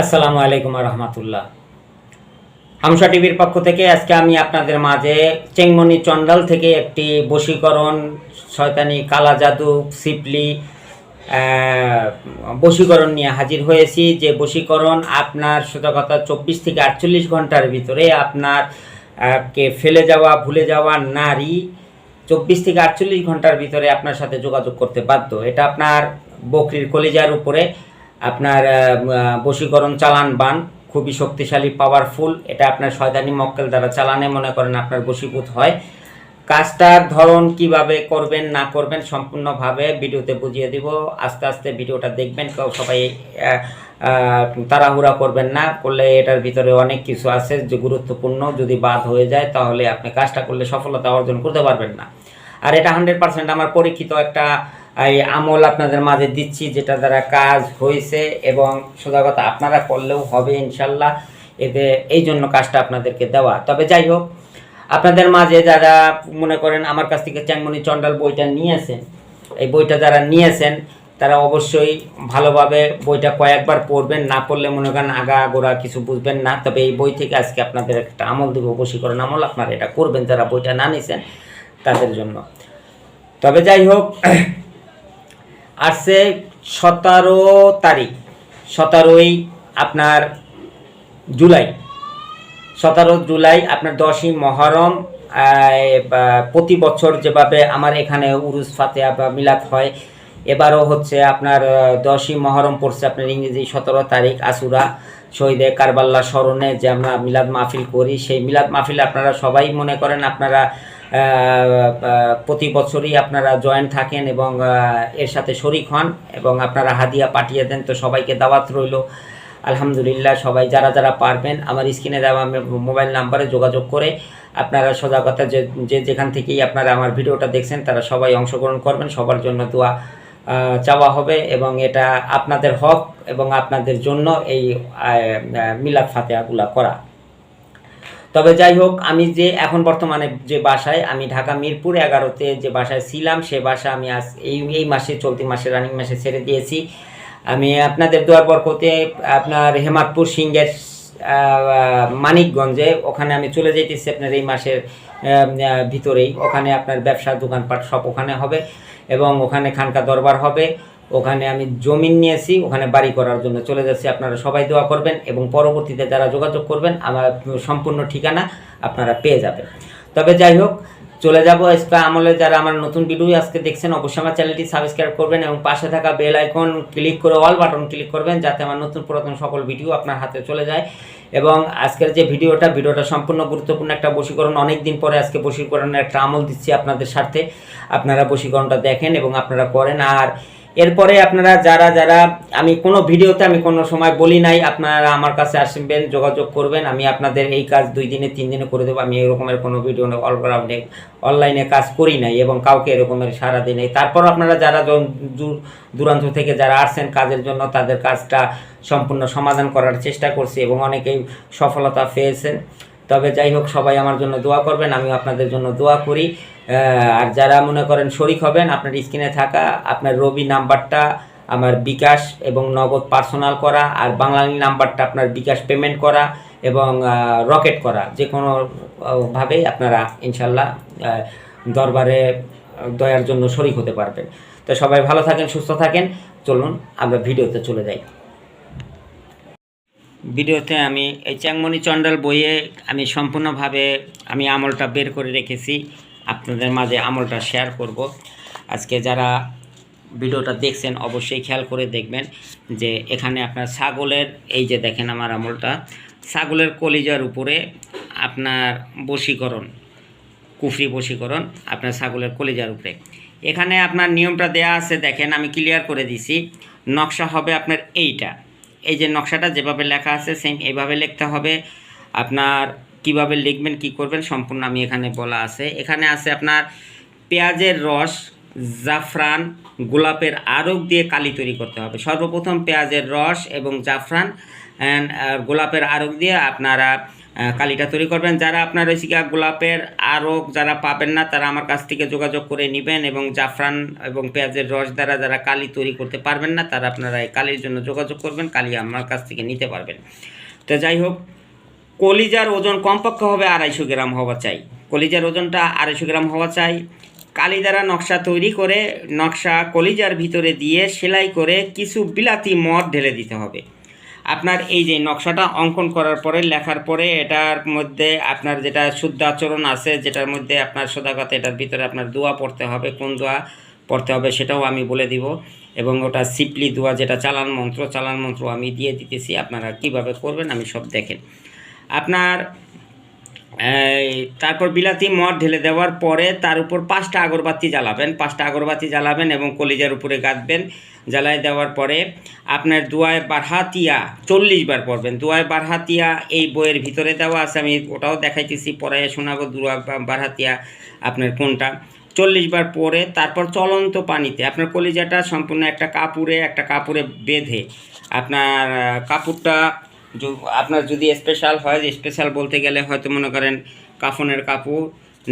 আসসালামু আলাইকুম রহমতুল্লাহ হামসা টিভির পক্ষ থেকে আজকে আমি আপনাদের মাঝে চেংমনি চন্ডাল থেকে একটি বশীকরণ, শয়তানি কালা জাদু, সিপলি বশীকরণ নিয়ে হাজির হয়েছি। যে বশীকরণ আপনার কথা চব্বিশ থেকে আটচল্লিশ ঘণ্টার ভিতরে আপনার কে ফেলে যাওয়া, ভুলে যাওয়া নারী চব্বিশ থেকে আটচল্লিশ ঘণ্টার ভিতরে আপনার সাথে যোগাযোগ করতে বাধ্য। এটা আপনার বকরির কলিজার উপরে আপনার বশীকরণ চালান বান, খুবই শক্তিশালী পাওয়ারফুল এটা আপনার শয়তানি মক্কেল দ্বারা চালানে মনে করেন আপনার বশীভূত হয়। কাজটার ধরন কীভাবে করবেন, না করবেন, সম্পূর্ণভাবে ভিডিওতে বুঝিয়ে দিব। আস্তে আস্তে ভিডিওটা দেখবেন, কেউ সবাই তাড়াহুড়া করবেন না, করলে এটার ভিতরে অনেক কিছু আছে যে গুরুত্বপূর্ণ। যদি বাদ হয়ে যায়, তাহলে আপনি কাজটা করলে সফলতা অর্জন করতে পারবেন না। আর এটা হান্ড্রেড পার্সেন্ট আমার পরীক্ষিত একটা এই আমল আপনাদের মাঝে দিচ্ছি, যেটা দ্বারা কাজ হয়েছে এবং সোজা কথা আপনারা করলেও হবে ইনশাল্লাহ। এতে এই জন্য কাজটা আপনাদেরকে দেওয়া। তবে যাই হোক, আপনাদের মাঝে যারা মনে করেন আমার কাছ থেকে চ্যাংমণি চন্ডাল বইটা নিয়েছেন, এই বইটা যারা নিয়েছেন, তারা অবশ্যই ভালোভাবে বইটা কয়েকবার পড়বেন। না পড়লে মনে করেন আগা গোড়া কিছু বুঝবেন না। তবে এই বই থেকে আজকে আপনাদের একটা আমল দেবো, বশীকরণ আমল। আপনারা এটা করবেন, যারা বইটা না নিছেন তাদের জন্য। তবে যাই হোক আসছে সতেরো তারিখ। সতেরোই আপনার জুলাই। সতেরো জুলাই আপনার দশই মহরম প্রতি বছর যেভাবে আমার এখানে উরুস ফাতেহা মিলাদ হয়, এবারও হচ্ছে আপনার দশই মহরম পড়ছে আপনার ইংরেজি সতেরো তারিখ আসুরা শহীদে কারবাল্লা স্মরণে যে আমরা মিলাদ মাহফিল করি। সেই মিলাদ মাহফিল আপনারা সবাই মনে করেন, আপনারা প্রতি বছরই আপনারা জয়েন থাকেন এবং এর সাথে শরিক হন এবং আপনারা হাদিয়া পাঠিয়ে দেন। তো সবাইকে দাওয়াত রইল। আলহামদুলিল্লাহ সবাই যারা যারা পারবেন, আমার স্ক্রিনে দেওয়া মোবাইল নাম্বারে যোগাযোগ করে আপনারা সোজা কথা যে যেখান থেকেই আপনারা আমার ভিডিওটা দেখছেন, তারা সবাই অংশগ্রহণ করবেন। সবার জন্য দোয়া চাওয়া হবে এবং এটা আপনাদের হক এবং আপনাদের জন্য এই মিলাদ ফাতেহাগুলা করা। তবে যাই হোক আমি যে এখন বর্তমানে যে বাসায়, আমি ঢাকা মিরপুর এগারোতে যে বাসায় ছিলাম, সে বাসা আমি আজ এই এই মাসে, চলতি মাসে রানিং মাসে ছেড়ে দিয়েছি। আমি আপনাদের দুয়ার বরকতে আপনার হেমাদপুর সিংহের মানিকগঞ্জে, ওখানে আমি চলে যেতেছি আপনার এই মাসের ভিতরেই। ওখানে আপনার ব্যবসা দোকানপাট সব ওখানে হবে এবং ওখানে খানকা দরবার হবে। ওখানে আমি জমিন নিয়েছি, ওখানে বাড়ি করার জন্য চলে যাচ্ছি। আপনারা সবাই দোয়া করবেন এবং পরবর্তীতে যারা যোগাযোগ করবেন, আমার সম্পূর্ণ ঠিকানা আপনারা পেয়ে যাবেন। তবে যাই হোক, চলে যাব আজকে আমলে। যারা আমার নতুন ভিডিও আজকে দেখছেন, অবশ্যই আমার চ্যানেলটি সাবস্ক্রাইব করবেন এবং পাশে থাকা বেল আইকন ক্লিক করে, অল বাটন ক্লিক করবেন, যাতে আমার নতুন পুরাতন সকল ভিডিও আপনার হাতে চলে যায়। এবং আজকের যে ভিডিওটা ভিডিওটা সম্পূর্ণ গুরুত্বপূর্ণ একটা বশীকরণ। অনেক দিন পরে আজকে বশীকরণের একটা আমল দিচ্ছি আপনাদের স্বার্থে। আপনারা বশীকরণটা দেখেন এবং আপনারা করেন। আর এরপরে আপনারা যারা যারা আমি কোনো ভিডিওতে আমি কোনো সময় বলি নাই, আপনারা আমার কাছে আসবেন, যোগাযোগ করবেন, আমি আপনাদের এই কাজ দুই দিনে, তিন দিনে করে দেবো। আমি এরকমের কোনো ভিডিও অলরাউন্ডে অনলাইনে কাজ করি নাই এবং কাউকে এরকমের সারা দিই নাই। তারপর আপনারা যারা দূর, দূরান্ত থেকে যারা আসছেন কাজের জন্য, তাদের কাজটা সম্পূর্ণ সমাধান করার চেষ্টা করছি এবং অনেকেই সফলতা পেয়েছেন। তবে যাই হোক সবাই আমার জন্য দোয়া করবেন আমি আপনাদের জন্য দোয়া করি। আর যারা মনে করেন শরিক হবেন আপনার স্ক্রিনে থাকা আপনার রবি নাম্বারটা আমার বিকাশ এবং নগদ পার্সোনাল করা আর বাংলালি নাম্বারটা আপনার বিকাশ পেমেন্ট করা এবং রকেট করা যে কোনো আহ, আপনারা ইনশাল্লাহ দরবারে দয়ার জন্য শরিক হতে পারবেন। তো সবাই ভালো থাকেন সুস্থ থাকেন। চলুন আমরা ভিডিওতে চলে যাই। ভিডিওতে আমি এই চ্যাংমণি চন্ডাল বইয়ে আমি সম্পূর্ণভাবে আমি আমলটা বের করে রেখেছি। আপনাদের মাঝে আমলটা শেয়ার করব। আজকে যারা ভিডিওটা দেখছেন, অবশ্যই খেয়াল করে দেখবেন যে এখানে আপনার ছাগলের, এই যে দেখেন আমার আমলটা, ছাগলের কলিজার উপরে আপনার বশীকরণ, কুফরি বশীকরণ আপনার ছাগলের কলিজার উপরে। এখানে আপনার নিয়মটা দেয়া আছে, দেখেন আমি ক্লিয়ার করে দিছি। নকশা হবে আপনার এইটা। এই যে নকশাটা যেভাবে লেখা আছে সেম এইভাবে লিখতে হবে। আপনার কীভাবে লিখবেন, কি করবেন, সম্পূর্ণ আমি এখানে বলা আছে। এখানে আছে আপনার পেঁয়াজের রস, জাফরান, গোলাপের আরক দিয়ে কালি তৈরি করতে হবে। সর্বপ্রথম পেঁয়াজের রস এবং জাফরান গোলাপের আরক দিয়ে আপনারা কালিটা তৈরি করবেন। যারা আপনার ওই শিকা গোলাপের আরও যারা পাবেন না, তারা আমার কাছ থেকে যোগাযোগ করে নেবেন এবং জাফরান এবং পেঁয়াজের রস দ্বারা যারা কালি তৈরি করতে পারবেন না, তারা আপনারা এই কালির জন্য যোগাযোগ করবেন। কালি আমার কাছ থেকে নিতে পারবেন। তো যাই হোক, কলিজার ওজন কমপক্ষে হবে আড়াইশো গ্রাম হওয়া চাই। কলিজার ওজনটা আড়াইশো গ্রাম হওয়া চাই। কালি দ্বারা নকশা তৈরি করে নকশা কলিজার ভিতরে দিয়ে সেলাই করে কিছু বিলাতি মদ ঢেলে দিতে হবে। আপনার এই যে নকশাটা অঙ্কন করার পরে, লেখার পরে এটার মধ্যে আপনার যেটা শুদ্ধ আচরণ আছে, যেটার মধ্যে আপনার সদাগত, এটার ভিতরে আপনার দোয়া পড়তে হবে, কোন দোয়া পড়তে হবে সেটাও আমি বলে দিব। এবং ওটা সিপলি দোয়া যেটা চালান মন্ত্র চালান মন্ত্র আমি দিয়ে দিতেছি, আপনারা কীভাবে করবেন আমি সব দেখেন। আপনার তারপর বিলাতি মদ ঢেলে দেওয়ার পরে তার উপর পাঁচটা আগরবাতি জ্বালাবেন, পাঁচটা আগরবাতি জ্বালাবেন এবং কলিজার উপরে গাঁথবেন। জ্বালায় দেওয়ার পরে আপনার দুয়ায় বারহাতিয়া চল্লিশ বার পড়বেন। দুয়ায় বারহাতিয়া এই বইয়ের ভিতরে দেওয়া আছে, আমি ওটাও দেখাইতেছি পড়াইয়া শোনাবো দুয়া বারহাতিয়া আপনার কোনটা। চল্লিশ বার পরে তারপর চলন্ত পানিতে আপনার কলিজাটা সম্পূর্ণ একটা কাপড়ে একটা কাপড়ে বেঁধে আপনার কাপড়টা আপনার যদি স্পেশাল হয় স্পেশাল বলতে গেলে হয়তো মনে করেন কাফনের কাপড়,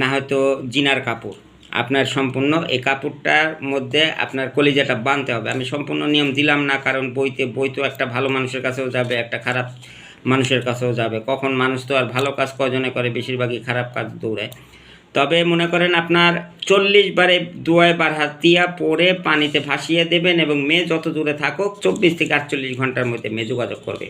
না হয়তো জিনার কাপড়। আপনার সম্পূর্ণ এই কাপড়টার মধ্যে আপনার কলিজাটা বাঁধতে হবে। আমি সম্পূর্ণ নিয়ম দিলাম না, কারণ বইতে, বই তো একটা ভালো মানুষের কাছেও যাবে, একটা খারাপ মানুষের কাছেও যাবে। কখন মানুষ তো আর ভালো কাজ কজনে করে, বেশিরভাগই খারাপ কাজ দৌড়ায় তবে মনে করেন আপনার চল্লিশ বারে দুয়ায় বার হাতিয়া পরে পানিতে ভাসিয়ে দেবেন এবং মেয়ে যত দূরে থাকুক, চব্বিশ থেকে আটচল্লিশ ঘণ্টার মধ্যে মেয়ে যোগাযোগ করবে।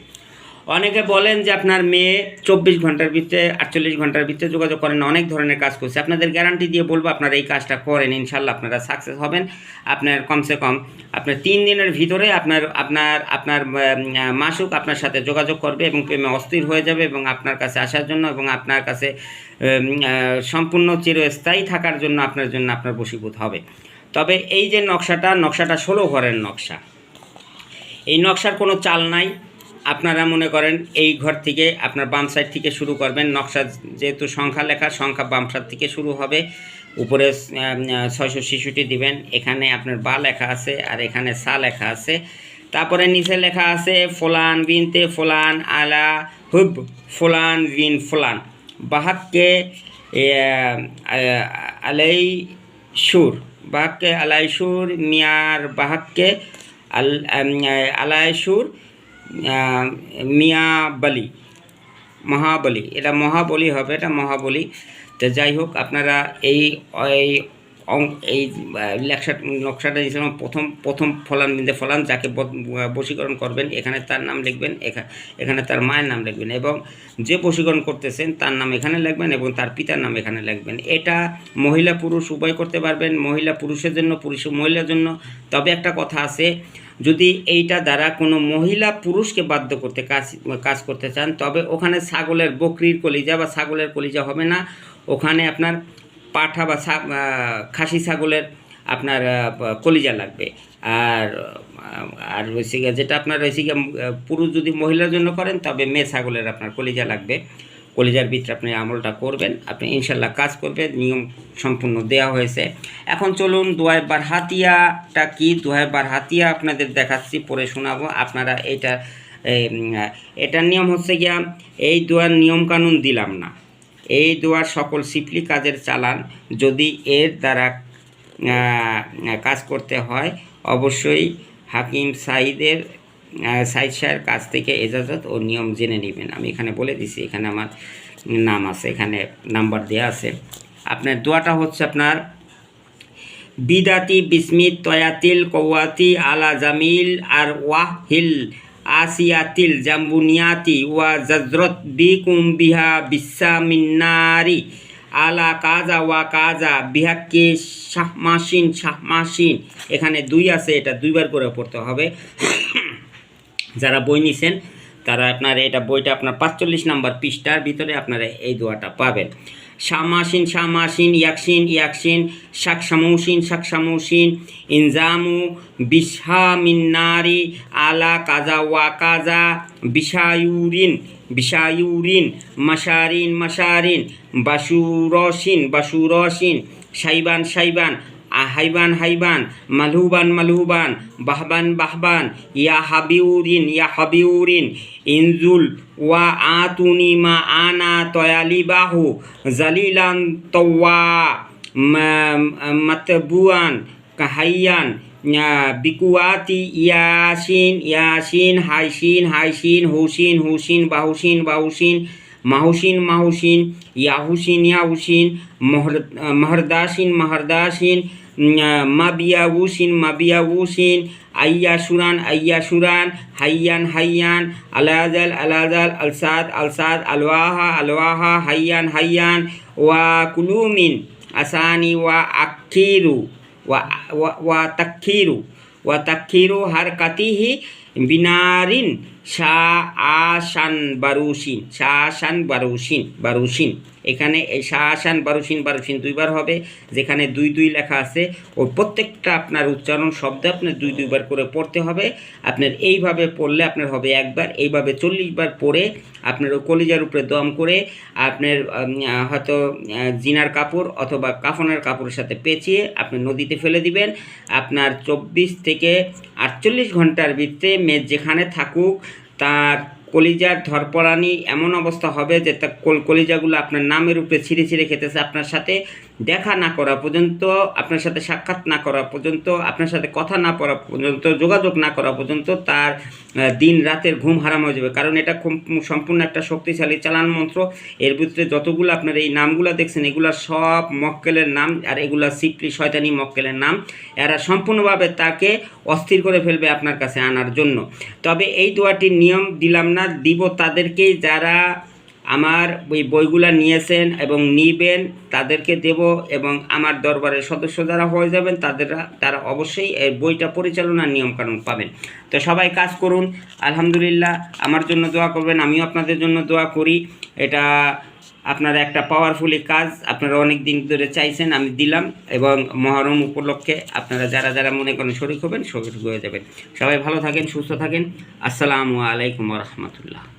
অনেকে বলেন যে আপনার মেয়ে চব্বিশ ঘণ্টার ভিতরে, আটচল্লিশ ঘণ্টার ভিতরে যোগাযোগ করেন, অনেক ধরনের কাজ করছে। আপনাদের গ্যারান্টি দিয়ে বলব, আপনারা এই কাজটা করেন, ইনশাল্লাহ আপনারা সাকসেস হবেন। আপনার কমসে কম আপনার তিন দিনের ভিতরে আপনার আপনার আপনার মাসুক আপনার সাথে যোগাযোগ করবে এবং প্রেমে অস্থির হয়ে যাবে এবং আপনার কাছে আসার জন্য এবং আপনার কাছে সম্পূর্ণ চিরস্থায়ী থাকার জন্য আপনার জন্য আপনার বশীভূত হবে। তবে এই যে নকশাটা নকশাটা ষোলো ঘরের নকশা। এই নকশার কোনো চাল নাই। আপনারা মনে করেন এই ঘর থেকে আপনার বাম সাইড থেকে শুরু করবেন, নকশা যেহেতু সংখ্যা লেখা, সংখ্যা বাম সাইড থেকে শুরু হবে। উপরে ছয়শো শিশুটি দিবেন। এখানে আপনার বা লেখা আছে আর এখানে সা লেখা আছে। তারপরে নিচে লেখা আছে, ফোলান বিনতে ফোলান আলা হুব, ফোলান বিন ফোলান। বাহাককে আলাই সুর, বাহাককে আলাই সুর, মিয়ার বাহাককে আল আলাই সুর মিয়া বলি, মহাবলী। এটা মহাবলী হবে, এটা মহাবলী। তো যাই হোক, আপনারা এই এই এই লেখা নকশাটা দিয়েছিলাম প্রথম প্রথম ফলান বিন্দে ফলান, যাকে বশীকরণ করবেন, এখানে তার নাম লিখবেন, এখা- এখানে তার মায়ের নাম লিখবেন এবং যে বশীকরণ করতেছেন, তার নাম এখানে লিখবেন এবং তার পিতার নাম এখানে লিখবেন। এটা মহিলা পুরুষ উভয় করতে পারবেন। মহিলা পুরুষের জন্য পুরুষ মহিলার জন্য। তবে একটা কথা আছে যদি এইটা দ্বারা কোনো মহিলা পুরুষকে বাধ্য করতে কাজ কাজ করতে চান, তবে ওখানে ছাগলের বকরির কলিজা বা ছাগলের কলিজা হবে না। ওখানে আপনার পাঠা বা খাসি ছাগলের আপনার কলিজা লাগবে। আর আর রয়েছে যেটা আপনার রয়েছে পুরুষ যদি মহিলার জন্য করেন, তবে মেয়ে ছাগলের আপনার কলিজা লাগবে। কলিজার ভিতরে আপনি আমলটা করবেন, আপনি ইনশাল্লাহ কাজ করবেন, নিয়ম সম্পূর্ণ দেওয়া হয়েছে। এখন চলুন দোয়াই বার হাতিয়াটা কি? দোয়াই বার হাতিয়া আপনাদের দেখাচ্ছি পরে শোনাবো। আপনারা এটা এটার নিয়ম হচ্ছে গিয়া, এই দোয়ার নিয়ম কানুন দিলাম না। এই দোয়ার সকল সিপলি কাজের চালান যদি এর দ্বারা কাজ করতে হয়, অবশ্যই হাকিম সাইদের সাইদ সাহের কাছ থেকে এজাজত ও নিয়ম জেনে নেবেন। আমি এখানে বলে দিছি, এখানে আমার নাম আছে, এখানে নাম্বার দেওয়া আছে। আপনার দোয়াটা হচ্ছে আপনার, বিদাতি বিসমিত তয়াতিল কৌয়াতি আলা জামিল আর ওয়াহিল আসিয়াতিল জাম্বুনিয়াতি ওয়া জাজরত বিকুম বিহা বিসা মিন্নারি আলা কাজা ওয়া কাজা বিহাক্কে শাহমাসিন শাহমাসিন এখানে দুই আছে, এটা দুইবার করে পড়তে হবে। যারা বই নিছেন, তারা আপনার এটা বইটা আপনার পাঁচচল্লিশ নাম্বার পৃষ্ঠার ভিতরে আপনারা এই দোয়াটা পাবেন। শামাসিন শামাসিন ইয়াকসিন ইয়াকসিন শাক শামৌসিন শাক শামৌসিন ইনজামু বিশামিন্নারি আলা কাজা ওয়া কাজা, বিশায়ুরিন বিশায়ুরিন মাসারিন মাসারিন বাসুরসিন বাসুরসিন, সাইবান সাইবান হাইবান হাইবান, মালহুবান মালহুবান, বাহবান বাহবান, ইয়া হাবিউরিন ইয়া হাবিউরিন, ইনজুল ওয়া আতুনি মা আনা তয়ালি বাহু জালিলান তওয়া মাতবুয়ান কাহাইয়ান বিকুয়াতি ইয়াসিন ইয়াসিন, হাইসিন হাইসিন, হুসিন হুসিন, বাহুসিন বাহুসিন মাহুসিন মাহুসিন, ইয়াহুসিন ইয়াহুসিন, মহর, মহরদাসিন মহরদাসিন মাবিয়াউসিন মাবিয়াউসিন, আইয়াসুরান আইয়াসুরান, হাইয়ান হাইয়ান, আলাজাল আলাজাল, আলসাদ আলসাদ, আলওয়াহা আলওয়াহা, হাইয়ান হাইয়ান, ওয়া কুলুমিন, আসানি, ওয়া ওয়া ওয়া ওয়া তাক্ষিরু ওয়া তাক্ষিরু হারকাতিহি binarin. Sya'asan barusin sya'asan barusin barusin এখানে এই শাহ আশান বারুসিন বারুসিন দুইবার হবে, যেখানে দুই দুই লেখা আছে। ওই প্রত্যেকটা আপনার উচ্চারণ শব্দ আপনার দুই দুইবার করে পড়তে হবে। আপনার এইভাবে পড়লে আপনার হবে একবার, এইভাবে চল্লিশ বার পড়ে আপনার কলিজার উপরে দম করে আপনার হয়তো জিনার কাপড় অথবা কাফনের কাপড়ের সাথে পেঁচিয়ে আপনি নদীতে ফেলে দিবেন। আপনার চব্বিশ থেকে আটচল্লিশ ঘণ্টার ভিতরে মেদ যেখানে থাকুক, তার কলিজার ধরপরানি এমন অবস্থা হবে যে তা কল- কলিজাগুলো আপনার নামের উপরে ছিঁড়ে ছিঁড়ে খেতেছে আপনার সাথে। দেখা না করা পর্যন্ত, আপনার সাথে সাক্ষাৎ না করা পর্যন্ত, আপনার সাথে কথা না পড়া পর্যন্ত, যোগাযোগ না করা পর্যন্ত তার দিন রাতের ঘুম হারাম হয়ে যাবে। কারণ এটা সম্পূর্ণ একটা শক্তিশালী চালান মন্ত্র। এর ভিতরে যতগুলো আপনার এই নামগুলো দেখছেন, এগুলা সব মক্কেলের নাম আর এগুলা সিপলি শয়তানি মক্কেলের নাম। এরা সম্পূর্ণভাবে তাকে অস্থির করে ফেলবে আপনার কাছে আনার জন্য। তবে এই দোয়াটির নিয়ম দিলাম না, দিব তাদেরকেই যারা আমার ওই বইগুলা নিয়েছেন এবং নিবেন, তাদেরকে দেব এবং আমার দরবারের সদস্য যারা হয়ে যাবেন তাদের তারা অবশ্যই এই বইটা পরিচালনার নিয়মকানুন পাবেন। তো সবাই কাজ করুন, আলহামদুলিল্লাহ, আমার জন্য দোয়া করবেন, আমিও আপনাদের জন্য দোয়া করি। এটা আপনারা একটা পাওয়ারফুলি কাজ, আপনারা অনেক দিন ধরে চাইছেন, আমি দিলাম এবং মহরম উপলক্ষে আপনারা যারা যারা মনে করেন শরিক হবেন, শরিক হয়ে যাবেন। সবাই ভালো থাকেন, সুস্থ থাকেন। আসসালামু আলাইকুম রহমতুল্লাহ।